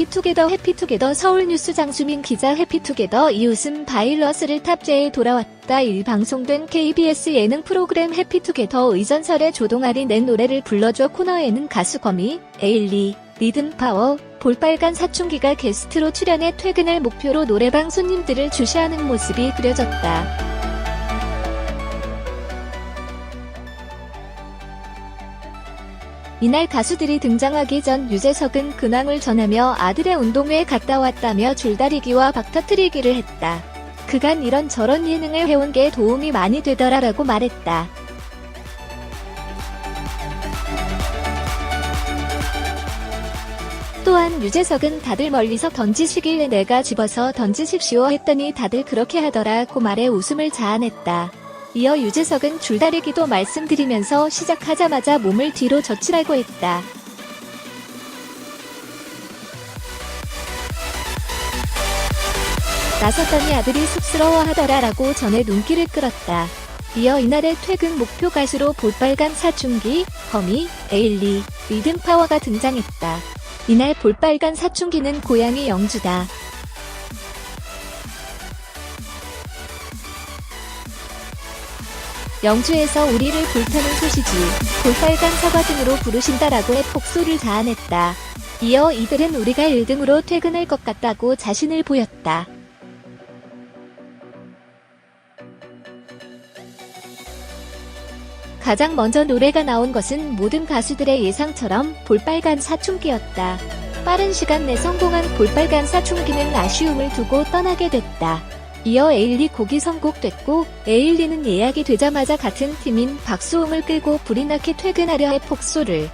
해피투게더 해피투게더 서울뉴스 장수민 기자 해피투게더 이웃음 바이러스를 탑재해 돌아왔다 1 방송된 KBS 예능 프로그램 해피투게더 의전설의 조동아리 낸 노래를 불러줘 코너에는 가수 거미, 에일리, 리듬파워, 볼빨간 사춘기가 게스트로 출연해 퇴근을 목표로 노래방 손님들을 주시하는 모습이 그려졌다. 이날 가수들이 등장하기 전 유재석은 근황을 전하며 아들의 운동회에 갔다 왔다며 줄다리기와 박터트리기를 했다. 그간 이런저런 예능을 해온 게 도움이 많이 되더라라고 말했다. 또한 유재석은 다들 멀리서 던지시길래 내가 집어서 던지십시오 했더니 다들 그렇게 하더라고 말해 웃음을 자아냈다. 이어 유재석은 줄다리기도 말씀드리면서 시작하자마자 몸을 뒤로 젖히라고 했다. 나섰더니 아들이 쑥스러워하더라라고 전에 눈길을 끌었다. 이어 이날의 퇴근 목표 가수로 볼빨간 사춘기, 거미, 에일리, 리듬파워가 등장했다. 이날 볼빨간 사춘기는 고향이 영주다. 영주에서 우리를 불타는 소시지, 볼빨간 사과 등으로 부르신다라고 해 폭소를 자아냈다. 이어 이들은 우리가 1등으로 퇴근할 것 같다고 자신을 보였다. 가장 먼저 노래가 나온 것은 모든 가수들의 예상처럼 볼빨간 사춘기였다. 빠른 시간 내 성공한 볼빨간 사춘기는 아쉬움을 두고 떠나게 됐다. 이어 에일리 곡이 선곡됐고 에일리는 예약이 되자마자 같은 팀인 박수홍을 끌고 불이 나게 퇴근하려 해 폭소를